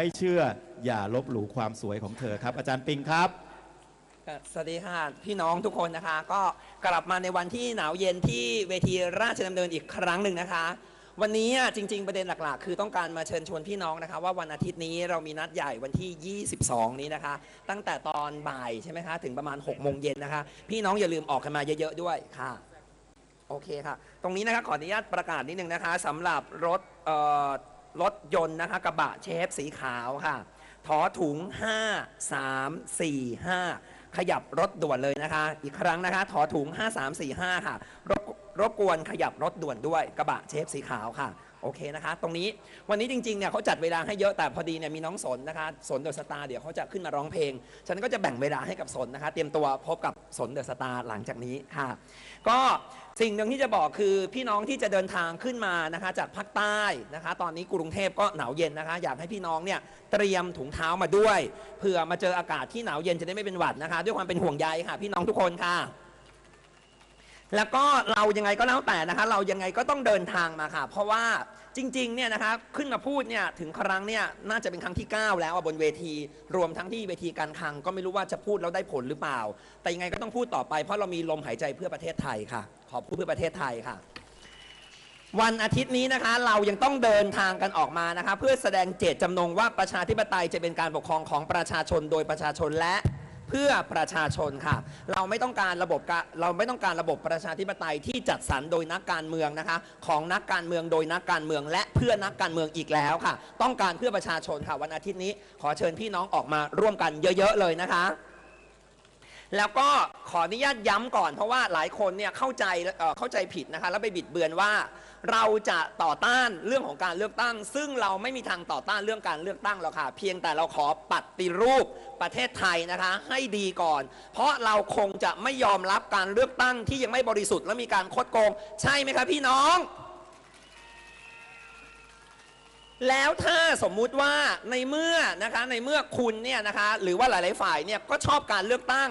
ไม่เชื่ออย่าลบหลู่ความสวยของเธอครับ อาจารย์ปิงครับ สวัสดีค่ะพี่น้องทุกคนนะคะ ก็กลับมาในวันที่หนาวเย็นที่เวทีราชดำเนินอีกครั้งหนึ่งนะคะ วันนี้จริง ๆ ประเด็นหลักๆ คือต้องการมาเชิญชวนพี่น้องนะคะ ว่าวันอาทิตย์นี้เรามีนัดใหญ่วันที่ 22 นี้นะคะ ตั้งแต่ตอนบ่ายใช่ไหมคะ ถึงประมาณ6โมงเย็นนะคะ พี่น้องอย่าลืมออกกันมาเยอะๆด้วยค่ะโอเคค่ะ ตรงนี้นะคะขออนุญาตประกาศนิดนึงนะคะสำหรับรถเอ่อ รถยนต์นะคะกระบะเชฟสีขาวค่ะถอถุง 5 3 4 5 ขยับรถด่วนเลยนะคะ อีกครั้งนะคะถอถุง 5 3 4 5 ค่ะ รบรบกวนขยับรถด่วนด้วยกระบะเชฟสีขาวค่ะโอเคนะคะ ตรงนี้วันนี้จริงๆเนี่ยเขาจัดเวลาให้เยอะแต่พอดีเนี่ยมีน้องสนนะคะสนเดอะสตาร์เดี๋ยวเขาจะขึ้นมาร้องเพลง ฉันก็จะแบ่งเวลาให้กับสนนะคะ เตรียมตัวพบกับสนเดอะสตาร์หลังจากนี้ค่ะ ก็ สิ่งหนึ่งที่จะบอกคือพี่น้องที่จะเดินทางขึ้นมานะคะจากภาคใต้นะคะ ตอนนี้กรุงเทพก็หนาวเย็นนะคะ อยากให้พี่น้องเนี่ยเตรียมถุงเท้ามาด้วยเผื่อมาเจออากาศที่หนาวเย็นจะได้ไม่เป็นหวัดนะคะ ด้วยความเป็นห่วงใยค่ะ พี่น้องทุกคนค่ะ แล้วก็เรายังไงก็แล้วแต่นะคะ เรายังไงก็ต้องเดินทางมาค่ะ เพราะว่าจริงๆเนี่ยนะคะขึ้นมาพูดเนี่ยถึงครั้งเนี่ยน่าจะเป็นครั้งที่ 9 แล้วบนเวที รวมทั้งที่เวทีการคลังก็ไม่รู้ว่าจะพูดแล้วได้ผลหรือเปล่า แต่ยังไงก็ต้องพูดต่อไปเพราะเรามีลมหายใจเพื่อประเทศไทยค่ะ ขอพูดเพื่อประเทศไทยค่ะ วันอาทิตย์นี้นะคะ เรายังต้องเดินทางกันออกมานะคะ เพื่อแสดงเจตจำนงว่าประชาธิปไตยจะเป็นการปกครองของประชาชนโดยประชาชนและเพื่อประชาชนค่ะ เราไม่ต้องการระบบะเราไม่ต้องการระบบประชาธิปไตยที่จัดสรรโดยนักการเมืองนะคะ ของนักการเมืองโดยนักการเมือง และเพื่อนักการเมืองอีกแล้วค่ะ ต้องการเพื่อประชาชนค่ะ วันอาทิตย์นี้ขอเชิญพี่น้องออกมาร่วมกันเยอะ ๆ เลยนะคะ แล้วก็ขออนุญาตย้ำก่อน เพราะว่าหลายคนเนี่ยเข้าใจเอ่อเข้าใจผิดนะคะแล้วไปบิดเบือนว่า เราจะต่อต้านเรื่องของการเลือกตั้ง ซึ่งเราไม่มีทางต่อต้านเรื่องการเลือกตั้งหรอกค่ะ เพียงแต่เราขอปฏิรูปประเทศไทยนะคะ ให้ดีก่อน เพราะเราคงจะไม่ยอมรับการเลือกตั้งที่ยังไม่บริสุทธิ์และมีการคดโกง ใช่ไหมคะพี่น้อง แล้วถ้าสมมุติว่าในเมื่อนะคะในเมื่อคุณเนี่ยนะคะหรือว่าหลาย ๆ ฝ่ายเนี่ยก็ชอบการเลือกตั้ง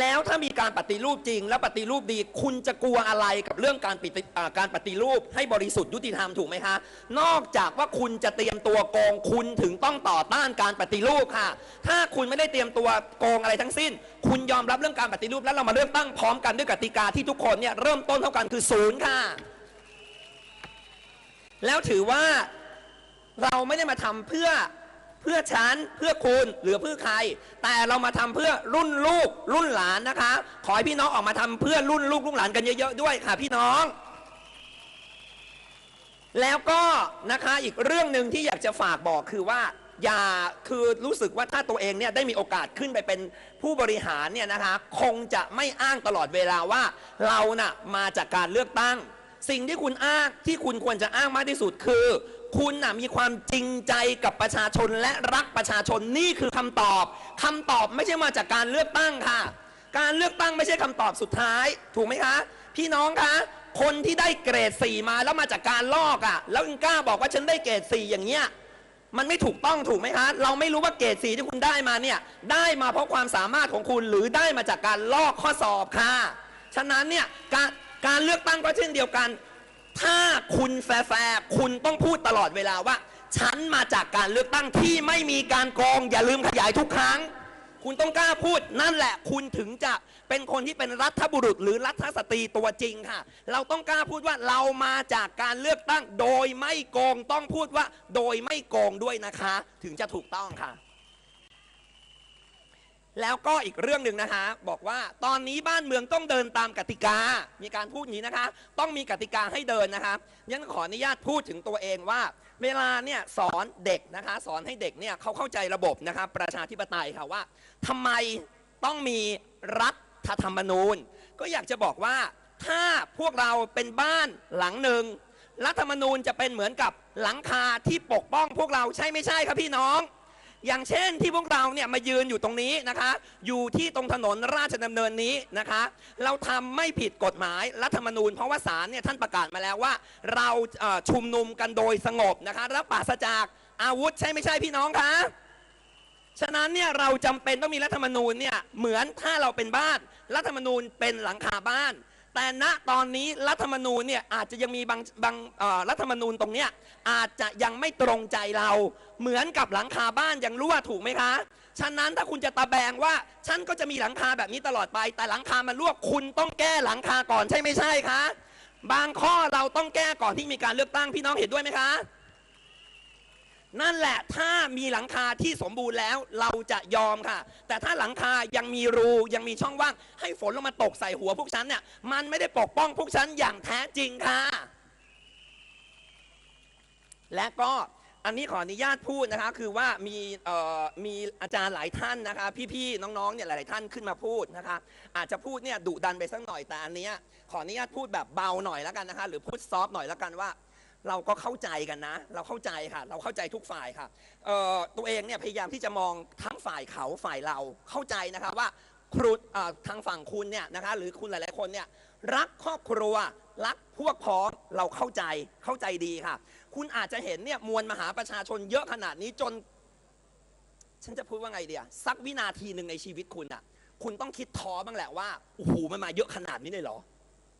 แล้วถ้ามีการปฏิรูปจริง และปฏิรูปดี คุณจะกลัวอะไรกับเรื่องการปฏิการปฏิรูปให้บริสุทธิ์ยุติธรรมถูกไหมคะนอกจากว่าคุณจะเตรียมตัวโกงคุณถึงต้องต่อต้านการปฏิรูปค่ะ ถ้าคุณไม่ได้เตรียมตัวโกงอะไรทั้งสิ้น คุณยอมรับเรื่องการปฏิรูปแล้วเรามาเลือกตั้งพร้อมกันด้วยกติกาที่ทุกคนเนี่ยเริ่มต้นเท่ากันคือศูนย์ค่ะ แล้วถือว่า เราไม่ได้มาทำเพื่อเพื่อฉันเพื่อคุณหรือเพื่อใคร แต่เรามาทำเพื่อรุ่นลูกรุ่นหลานนะคะ ขอให้พี่น้องออกมาทำเพื่อรุ่นลูกรุ่นหลานกันเยอะๆด้วยค่ะพี่น้อง แล้วก็นะคะอีกเรื่องหนึ่งที่อยากจะฝากบอกคือว่าอย่าคือรู้สึกว่าถ้าตัวเองเนี่ยได้มีโอกาสขึ้นไปเป็นผู้บริหารเนี่ยนะคะ คงจะไม่อ้างตลอดเวลาว่าเราน่ะมาจากการเลือกตั้ง สิ่งที่คุณอ้างที่คุณควรจะอ้างมากที่สุดคือ คุณน่ะมีความจริงใจกับประชาชนและรักประชาชนนี่คือคำตอบคำตอบไม่ใช่มาจากการเลือกตั้งค่ะ การเลือกตั้งไม่ใช่คำตอบสุดท้าย ถูกไหมคะ พี่น้องคะคนที่ได้เกรด4มาแล้วมาจากการลอกอะ่ะ แล้วยังกล้าบอกว่าฉันได้เกรด4อย่างเงี้ยมันไม่ถูกต้องถูกไหมคะ เราไม่รู้ว่าเกรดสีที่คุณได้มาเนี่ย ได้มาเพราะความสามารถของคุณหรือได้มาจากการลอกข้อสอบค่ะ ฉะนั้นเนี่ยการการเลือกตั้งก็เช่นเดียวกัน ถ้าคุณแฟร์คุณต้องพูดตลอดเวลาว่า ฉันมาจากการเลือกตั้งที่ไม่มีการโกงอย่าลืมขยายทุกครั้ง คุณต้องกล้าพูดนั่นแหละ คุณถึงจะเป็นคนที่เป็นรัฐบุรุษ หรือรัฐสตรีตัวจริงค่ะ เราต้องกล้าพูดว่าเรามาจากการเลือกตั้ง โดยไม่โกงต้องพูดว่า โดยไม่โกงด้วยนะคะ ถึงจะถูกต้องค่ะ แล้วก็อีกเรื่องหนึ่งนะคะ บอกว่าตอนนี้บ้านเมืองต้องเดินตามกติกา มีการพูดอย่างนี้นะคะ ต้องมีกติกาให้เดินนะคะยันขออนุญาตพูดถึงตัวเองว่า เวลาเนี่ยสอนเด็กนะคะ สอนให้เด็กเนี่ยเขาเข้าใจระบบนะคะประชาธิปไตยค่ะว่าทำไมต้องมีรัฐธรรมนูญ ก็อยากจะบอกว่าถ้าพวกเราเป็นบ้านหลังหนึ่งรัฐธรรมนูญจะเป็นเหมือนกับหลังคาที่ปกป้องพวกเราใช่ไม่ใช่ครับพี่น้อง อย่างเช่นที่พวกเราเนี่ยมายืนอยู่ตรงนี้นะคะ อยู่ที่ตรงถนนราชดำเนินนี้นะคะ เราทำไม่ผิดกฎหมายรัฐธรรมนูญ เพราะว่าศาลเนี่ยท่านประกาศมาแล้วว่า เราชุมนุมกันโดยสงบนะคะและปราศจากอาวุธใช่ไม่ใช่พี่น้องคะฉะนั้นเนี่ยเราจำเป็นต้องมีรัฐธรรมนูญเนี่ยเหมือนถ้าเราเป็นบ้าน รัฐธรรมนูญเป็นหลังคาบ้าน แต่ณตอนนี้รัฐธรรมนูญเนี่ยอาจจะยังมีบางบางรัฐธรรมนูญตรงเนี้ยอาจจะยังไม่ตรงใจเรา เหมือนกับหลังคาบ้านยังรั่วถูกไหมคะ ฉะนั้นถ้าคุณจะตะแบงว่า ฉันก็จะมีหลังคาแบบนี้ตลอดไป แต่หลังคามันรั่วคุณต้องแก้หลังคาก่อนใช่ไม่ใช่คะ บางข้อเราต้องแก้ก่อนที่มีการเลือกตั้งพี่น้องเห็นด้วยไหมคะ นั่นแหละถ้ามีหลังคาที่สมบูรณ์แล้วเราจะยอมค่ะ แต่ถ้าหลังคายังมีรูยังมีช่องว่าง ให้ฝนลงมาตกใส่หัวพวกฉันเนี่ยมันไม่ได้ปกป้องพวกฉันอย่างแท้จริงค่ะ และก็อันนี้ขออนุญาตพูดนะคะคือว่ามีมีอาจารย์หลายท่านนะคะ พี่ๆน้องๆเนี่ยหลายๆท่านขึ้นมาพูดนะคะ อาจจะพูดเนี่ยดุดันไปสักหน่อยแต่อันเนี้ยขออนุญาตพูดแบบเบาหน่อยแล้วกันนะคะ หรือพูดซอฟหน่อยแล้วกันว่า เราก็เข้าใจกันนะ เราเข้าใจค่ะ เราเข้าใจทุกฝ่ายค่ะตัวเองเนี่ยพยายามที่จะมองทั้งฝ่ายเขาฝ่ายเราเข้าใจนะคะว่าครูทางฝั่งคุณเนี่ยนะคะหรือคุณหลาย ๆ คนเนี่ยรักครอบครัวรักพวกพ้องเราเข้าใจเข้าใจดีค่ะ คุณอาจจะเห็นเนี่ยมวลมหาประชาชนเยอะขนาดนี้จน ฉันจะพูดว่าไงเดียสักวินาทีหนึ่งในชีวิตคุณอะคุณต้องคิดท้อบ้างแหละว่าโอ้โหมันมาเยอะขนาดนี้เลยเหรอ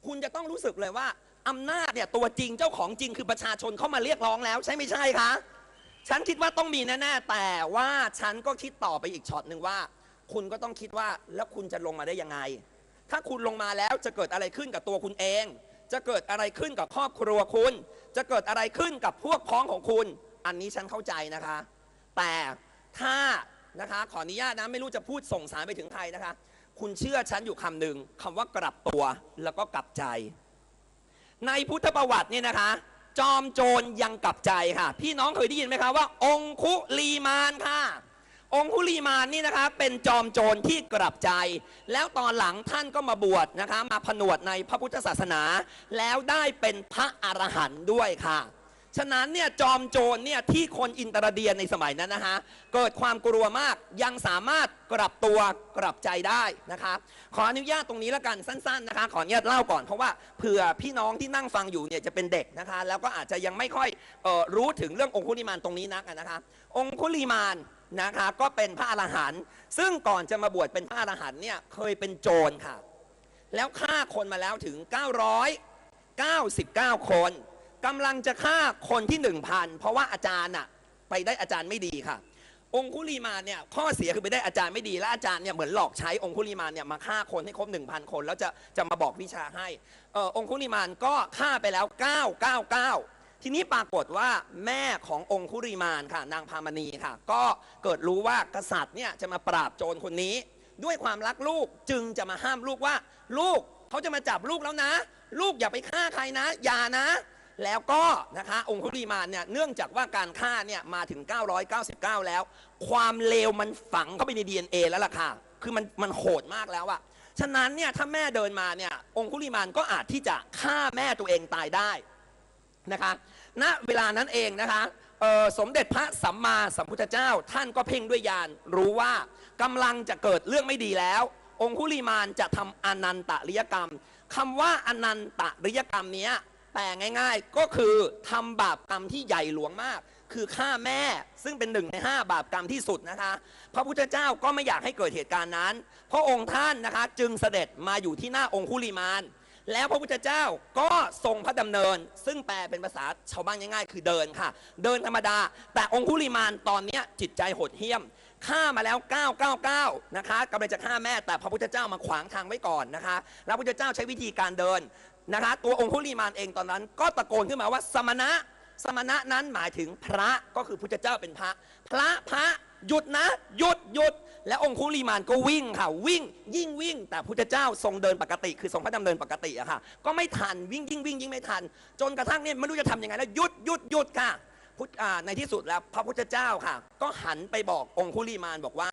คุณจะต้องรู้สึกเลยว่า อำนาจเนี่ยตัวจริงเจ้าของจริงคือประชาชนเข้ามาเรียกร้องแล้วใช่ไม่ใช่คะฉันคิดว่าต้องมีแน่ๆแต่ว่าฉันก็คิดต่อไปอีกช็อตหนึ่งว่า คุณก็ต้องคิดว่าแล้วคุณจะลงมาได้ยังไง ถ้าคุณลงมาแล้วจะเกิดอะไรขึ้นกับตัวคุณเอง จะเกิดอะไรขึ้นกับครอบครัวคุณ จะเกิดอะไรขึ้นกับพวกพ้องของคุณ อันนี้ฉันเข้าใจนะคะ แต่ถ้านะคะขออนุญาตนะไม่รู้จะพูดส่งสารไปถึงใครนะคะ คุณเชื่อฉันอยู่คำหนึ่งคำว่ากลับตัวแล้วก็กลับใจ ในพุทธประวัติเนี่ยนะคะ จอมโจรยังกลับใจค่ะ พี่น้องเคยได้ยินไหมคะว่า องคุลีมานค่ะ องคุลีมานนี่นะคะ เป็นจอมโจรที่กลับใจ แล้วตอนหลังท่านก็มาบวชนะคะ มาผนวดในพระพุทธศาสนา แล้วได้เป็นพระอรหันต์ด้วยค่ะ ฉะนั้นเนี่ยจอมโจรเนี่ยที่คนอินเตอร์เดียนในสมัยนั้นนะคะเกิดความกลัวมากยังสามารถกลับตัวกลับใจได้นะคะขออนุญาตตรงนี้แล้วกันสั้นๆนะคะขออนุญาตเล่าก่อนเพราะว่าเผื่อพี่น้องที่นั่งฟังอยู่เนี่ยจะเป็นเด็กนะคะแล้วก็อาจจะยังไม่ค่อยออรู้ถึงเรื่ององคุลิมานตรงนี้นักนะคะองคุลิมานนะคะก็เป็นพระอรหันต์ซึ่งก่อนจะมาบวชเป็นพระอรหันต์เนี่ยเคยเป็นโจรค่ะ แล้วฆ่าคนมาแล้วถึง 999 คน กำลังจะฆ่าคนที่1,000เพราะว่าอาจารย์อะไปได้อาจารย์ไม่ดีค่ะ องคุลีมานเนี่ยข้อเสียคือไปได้อาจารย์ไม่ดีและอาจารย์เนี่ยเหมือนหลอกใช้องคุลีมานเนี่ยมาฆ่าคนให้ครบ1,000 คน แล้วจะจะมาบอกวิชาให้เออองคุลีมานก็ฆ่าไปแล้ว 999ทีนี้ปรากฏว่าแม่ขององคุลีมานค่ะ นางพามณีค่ะ ก็เกิดรู้ว่ากษัตริย์เนี่ยจะมาปราบโจรคนนี้ ด้วยความรักลูกจึงจะมาห้ามลูกว่า ลูกเขาจะมาจับลูกแล้วนะ ลูกอย่าไปฆ่าใครนะ อย่านะ แล้วก็นะคะองคุลีมานเนี่ยเนื่องจากว่าการฆ่าเนี่ยมาถึง 999 แล้ว ความเลวมันฝังเข้าไปใน DNA แล้วล่ะค่ะ คือมันมันโหดมากแล้วอะฉะนั้นเนี่ยถ้าแม่เดินมาเนี่ยองคุลีมานก็อาจที่จะฆ่าแม่ตัวเองตายได้นะคะณเวลานั้นเองนะคะสมเด็จพระสัมมาสัมพุทธเจ้า ท่านก็เพ่งด้วยญาณรู้ว่ากำลังจะเกิดเรื่องไม่ดีแล้ว องคุลีมานจะทำอนันตริยกรรมคำว่าอนันตริยกรรมเนี้ย แปลง่ายๆก็คือทำบาปกรรมที่ใหญ่หลวงมาก คือฆ่าแม่ซึ่งเป็นหนึ่งในห้าบาปกรรมที่สุดนะคะ พระพุทธเจ้าก็ไม่อยากให้เกิดเหตุการณ์นั้น พระองค์ท่านนะคะจึงเสด็จมาอยู่ที่หน้าองคุลีมานแล้วพระพุทธเจ้าก็ทรงพระดำเนิน ซึ่งแปลเป็นภาษาชาวบ้านง่ายๆ คือเดินค่ะ เดินธรรมดา แต่องคุลิมานตอนนี้จิตใจโหดเหี้ยมฆ่ามาแล้ว 999 นะคะกำลังจะฆ่าแม่แต่พระพุทธเจ้ามาขวางทางไว้ก่อนนะคะ แล้วพระพุทธเจ้าใช้วิธีการเดิน นะคะตัวองคุลิมานเองตอนนั้น ก็ตะโกนขึ้นมาว่าสมณะ สมณะนั้นหมายถึงพระก็คือพุทธเจ้าเป็นพระ พระพระหยุดนะหยุดหยุด แล้วองคุลีมานก็วิ่งค่ะวิ่งยิ่งวิ่ง แต่พุทธเจ้าทรงเดินปกติ คือทรงพระดำเนินปกติอะค่ะ ก็ไม่ทันวิ่งยิ่งวิ่งยิ่งไม่ทัน จนกระทั่งเนี่ยไม่รู้จะทำยังไงแล้วหยุดหยุดหยุดค่ะพุทธในที่สุดแล้วพระพุทธเจ้าค่ะ ก็หันไปบอกองคุลีมานบอกว่า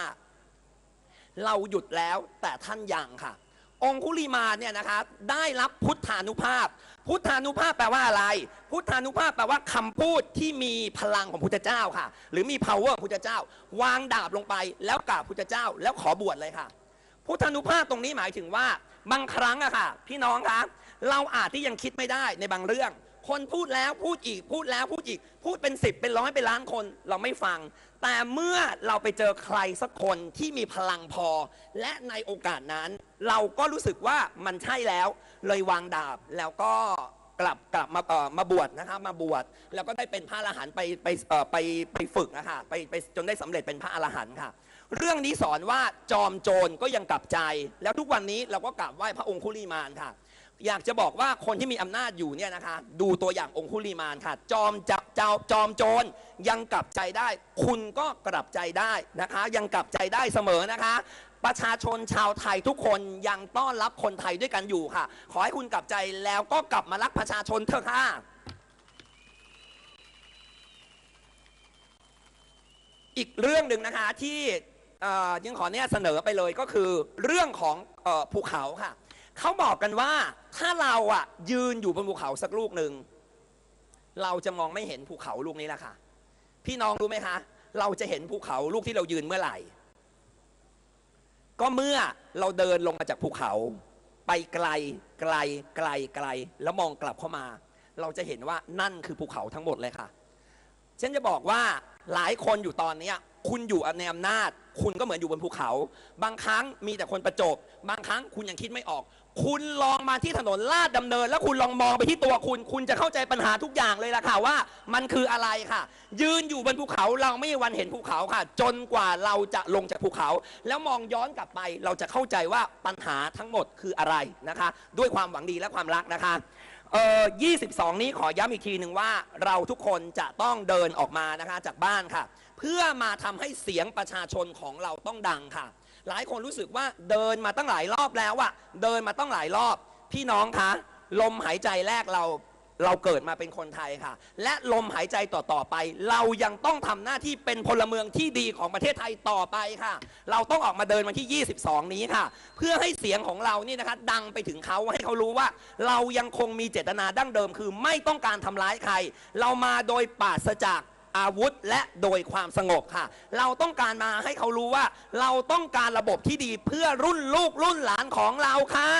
เราหยุดแล้วแต่ท่านยังค่ะ องคุลีมาเนี่ยนะคะได้รับพุทธานุภาพ พุทธานุภาพแปลว่าอะไร พุทธานุภาพแปลว่าคำพูดที่มีพลังของพุทธเจ้าค่ะ หรือมี power พุทธเจ้า วางดาบลงไป แล้วกราบพุทธเจ้า แล้วขอบวชเลยค่ะ พุทธานุภาพตรงนี้หมายถึงว่า บางครั้งอะค่ะ พี่น้องคะเราอาจที่ยังคิดไม่ได้ในบางเรื่อง คนพูดแล้วพูดอีกพูดแล้วพูดอีก พูดเป็นสิบเป็นร้อยเป็นล้านคนเราไม่ฟัง แต่เมื่อเราไปเจอใครสักคนที่มีพลังพอ และในโอกาสนั้น เราก็รู้สึกว่ามันใช่แล้ว เลยวางดาบแล้วก็กลับกลับมาเอ่อมาบวชนะครับมาบวชแล้วก็ได้เป็นพระอรหันต์ไปไปเอ่อไปไปฝึกนะคะไปไปจนได้สำเร็จเป็นพระอรหันต์ค่ะ เรื่องนี้สอนว่าจอมโจรก็ยังกลับใจ แล้วทุกวันนี้เราก็กราบไหว้พระองคุลีมานค่ะ อยากจะบอกว่าคนที่มีอำนาจอยู่เนี่ยนะคะ ดูตัวอย่างองคุลีมานค่ะ จอมจับเจ้าจอมโจรยังกลับใจได้ คุณก็กลับใจได้นะคะ ยังกลับใจได้เสมอนะคะ ประชาชนชาวไทยทุกคนยังต้อนรับคนไทยด้วยกันอยู่ค่ะ ขอให้คุณกลับใจแล้วก็กลับมารักประชาชนเถอะค่ะอีกเรื่องหนึ่งนะคะที่ยังขอเนี่ยเสนอไปเลยก็คือเรื่องของออภูเขาค่ะ เขาบอกกันว่า ถ้าเราอะยืนอยู่บนภูเขาสักลูกหนึ่งเราจะมองไม่เห็นภูเขาลูกนี้แหละค่ะ พี่น้องรู้ไหมคะ เราจะเห็นภูเขาลูกที่เรายืนเมื่อไหร่ ก็เมื่อเราเดินลงมาจากภูเขา ไปไกลไกลไกลไกล แล้วมองกลับเข้ามา เราจะเห็นว่านั่นคือภูเขาทั้งหมดเลยค่ะ ฉันจะบอกว่าหลายคนอยู่ตอนเนี้ยคุณอยู่ในอำนาจ คุณก็เหมือนอยู่บนภูเขา บางครั้งมีแต่คนประจบบางครั้งคุณยังคิดไม่ออก คุณลองมาที่ถนนลาดดำเนิน แล้วคุณลองมองไปที่ตัวคุณ คุณจะเข้าใจปัญหาทุกอย่างเลยล่ะค่ะว่า มันคืออะไรค่ะ ยืนอยู่บนภูเขาเราไม่มีวันเห็นภูเขาค่ะ จนกว่าเราจะลงจากภูเขา แล้วมองย้อนกลับไป เราจะเข้าใจว่าปัญหาทั้งหมดคืออะไรนะคะ ด้วยความหวังดีและความรักนะคะ เอ่อ22 นี้ขอย้ำอีกทีหนึ่งว่าเราทุกคนจะต้องเดินออกมานะคะจากบ้านค่ะ เพื่อมาทำให้เสียงประชาชนของเราต้องดังค่ะ หลายคนรู้สึกว่าเดินมาตั้งหลายรอบแล้วอะเดินมาตั้งหลายรอบ พี่น้องคะลมหายใจแรกเรา เราเกิดมาเป็นคนไทยค่ะ และลมหายใจต่อๆไป เรายังต้องทำหน้าที่เป็นพลเมืองที่ดีของประเทศไทยต่อไปค่ะ เราต้องออกมาเดินวันที่ 22 นี้ค่ะ เพื่อให้เสียงของเรานี่นะคะดังไปถึงเขาให้เขารู้ว่า เรายังคงมีเจตนาดั้งเดิม คือไม่ต้องการทำร้ายใคร เรามาโดยปราศจากอาวุธและโดยความสงบค่ะ เราต้องการมาให้เขารู้ว่า เราต้องการระบบที่ดีเพื่อรุ่นลูกรุ่นหลานของเราค่ะ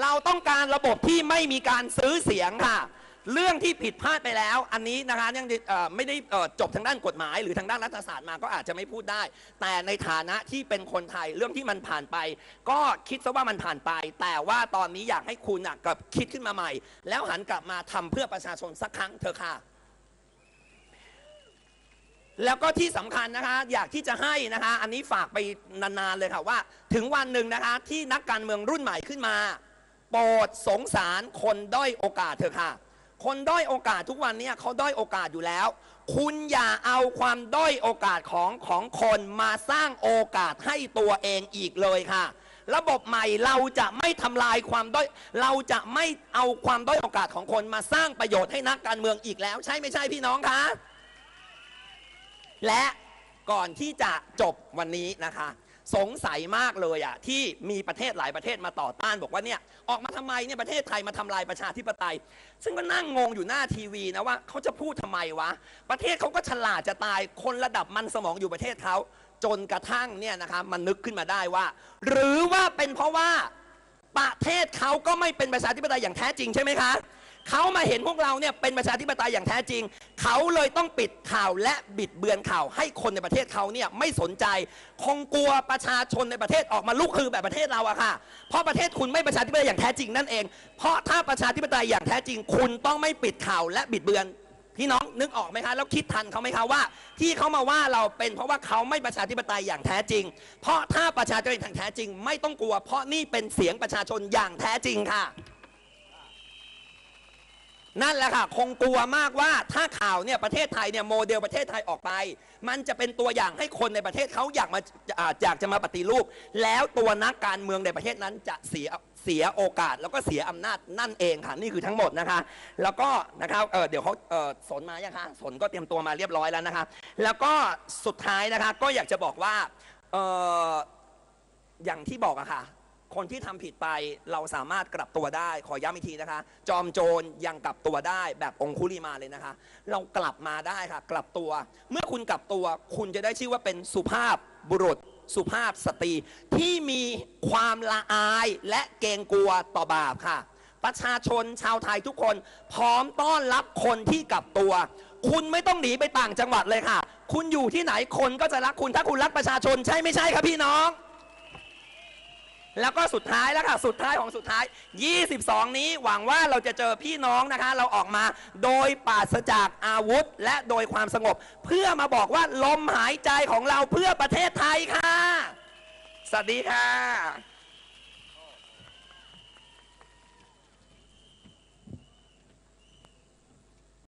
เราต้องการระบบที่ไม่มีการซื้อเสียงค่ะ เรื่องที่ผิดพลาดไปแล้ว อันนี้นะคะยังไม่ได้จบทางด้านกฎหมาย หรือทางด้านรัฐศาสตร์มาก็อาจจะไม่พูดได้ แต่ในฐานะที่เป็นคนไทยเรื่องที่มันผ่านไป ก็คิดซะว่ามันผ่านไป แต่ว่าตอนนี้อยากให้คุณกับคิดขึ้นมาใหม่ แล้วหันกลับมาทำเพื่อประชาชนสักครั้งเถอะค่ะแล้วก็ที่สำคัญนะคะอยากที่จะให้นะคะ อันนี้ฝากไปนานๆเลยค่ะว่า ถึงวันหนึ่งนะคะที่นักการเมืองรุ่นใหม่ขึ้นมา โปรดสงสารคนด้อยโอกาสเถอะค่ะ คนด้อยโอกาสทุกวันเนี้เขาด้อยโอกาสอยู่แล้ว คุณอย่าเอาความด้อยโอกาสของของคนมาสร้างโอกาสให้ตัวเองอีกเลยค่ะ ระบบใหม่เราจะไม่ทำลายความด้อยเราจะไม่เอาความด้อยโอกาสของคนมาสร้างประโยชน์ให้นักการเมืองอีกแล้ว ใช่ไม่ใช่พี่น้องคะและก่อนที่จะจบวันนี้นะคะ สงสัยมากเลยอะที่มีประเทศหลายประเทศมาต่อต้านบอกว่าเนี่ยออกมาทำไมเนี่ยประเทศไทยมาทำลายประชาธิปไตย ซึ่งก็นั่งงงอยู่หน้าทีวีนะว่าเขาจะพูดทำไมวะ ประเทศเขาก็ฉลาดจะตายคนระดับมันสมองอยู่ประเทศเขาจนกระทั่งเนี่ยนะคะมันนึกขึ้นมาได้ว่า หรือว่าเป็นเพราะว่าประเทศเขาก็ไม่เป็นประชาธิปไตยอย่างแท้จริงใช่ไหมคะ เขามาเห็นพวกเราเนี่ยเป็นประชาธิปไตยอย่างแท้จริง เขาเลยต้องปิดข่าวและบิดเบือนข่าว ให้คนในประเทศเขาเนี่ยไม่สนใจ คงกลัวประชาชนในประเทศออกมาลุกคือแบบประเทศเราอะค่ะ เพราะประเทศคุณไม่ประชาธิปไตยอย่างแท้จริงนั่นเอง เพราะถ้าประชาธิปไตยอย่างแท้จริง คุณต้องไม่ปิดข่าวและบิดเบือนพี่น้องนึกออกไหมคะแล้วคิดทันเขาไหมคะว่า ที่เขามาว่าเราเป็นเพราะว่าเขาไม่ประชาธิปไตยอย่างแท้จริง เพราะถ้าประชาธิปไตยอย่างแท้จริง ไม่ต้องกลัว เพราะนี่เป็นเสียงประชาชนอย่างแท้จริงค่ะ นั่นแหละค่ะ คงกลัวมากว่าถ้าข่าวเนี่ยประเทศไทยเนี่ยโมเดลประเทศไทยออกไป มันจะเป็นตัวอย่างให้คนในประเทศเขาอยากมาอยากจะมาปฏิรูป แล้วตัวนักการเมืองในประเทศนั้นจะเสียเสียโอกาสแล้วก็เสียอำนาจนั่นเองค่ะนี่คือทั้งหมดนะคะ แล้วก็นะครับเเดี๋ยวเขาเสนมายังคะสนก็เตรียมตัวมาเรียบร้อยแล้วนะคะ แล้วก็สุดท้ายนะคะก็อยากจะบอกว่าอออย่างที่บอกอะค่ะ คนที่ทำผิดไปเราสามารถกลับตัวได้ ขอย้ำอีกทีนะคะ จอมโจรยังกลับตัวได้แบบองคุลิมาเลยนะคะ เรากลับมาได้ค่ะ กลับตัว เมื่อคุณกลับตัว คุณจะได้ชื่อว่าเป็นสุภาพบุรุษ สุภาพสตรี ที่มีความละอายและเกรงกลัวต่อบาปค่ะ ประชาชนชาวไทยทุกคน พร้อมต้อนรับคนที่กลับตัว คุณไม่ต้องหนีไปต่างจังหวัดเลยค่ะ คุณอยู่ที่ไหนคนก็จะรักคุณถ้าคุณรักประชาชนใช่ไม่ใช่ครับพี่น้อง แล้วก็สุดท้ายแล้วค่ะ สุดท้ายของสุดท้าย 22 นี้หวังว่าเราจะเจอพี่น้องนะคะ เราออกมาโดยปราศจากอาวุธ และโดยความสงบ เพื่อมาบอกว่าลมหายใจของเราเพื่อประเทศไทยค่ะ สวัสดีค่ะ